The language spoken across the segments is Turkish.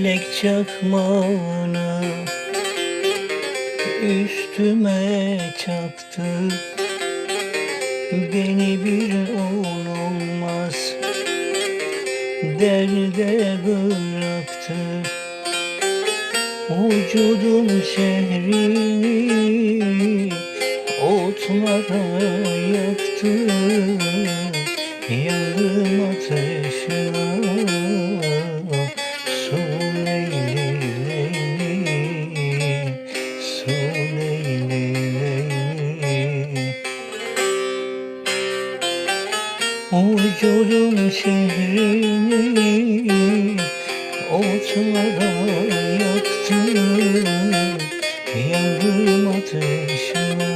Felek çakmağını üstüme çaktı. Beni bir olmaz derde bıraktı. Vücudum şehrini otlara yaktı. Yandım Şehrini otlara yaktı Yandım ateşine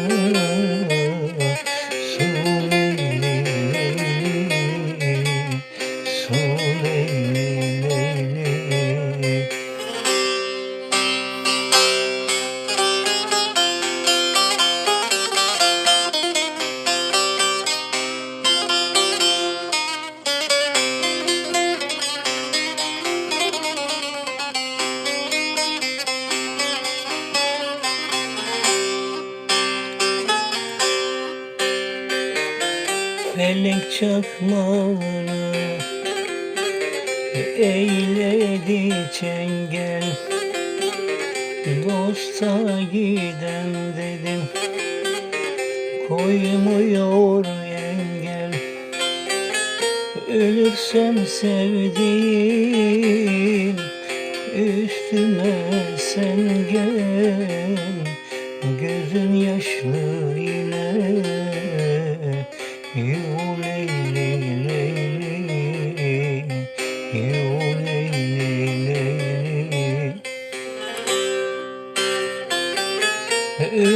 Felek çakmağını eyledi çengel. Dosta gidem dedim koymuyor engel Ölürsem sevdiğim üstüme sen gel. Gözün yaşlı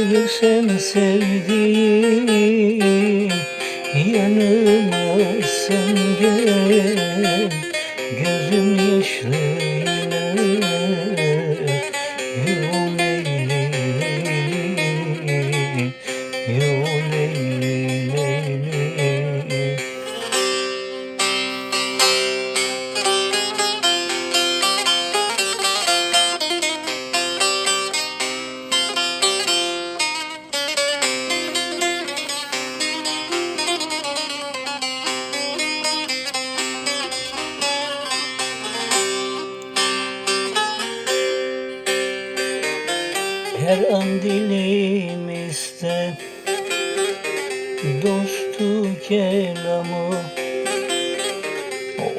Ölürsem sevdiğim yanıma sen gel. Gözüm yaşlı Her an dilimizde dostu kelamı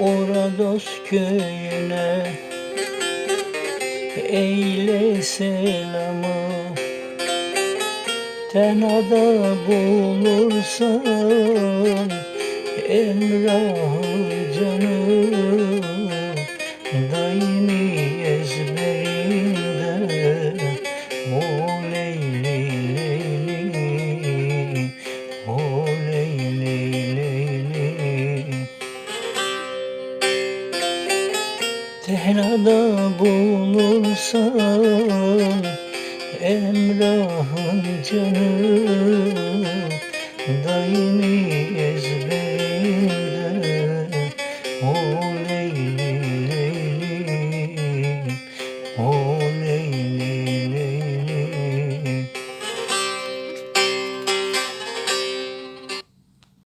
Ora dost köyüne. Eyle selamı Tenada bulursan emrah canı. Daimi Tehrada bulursan Emrah'ın canı Daimi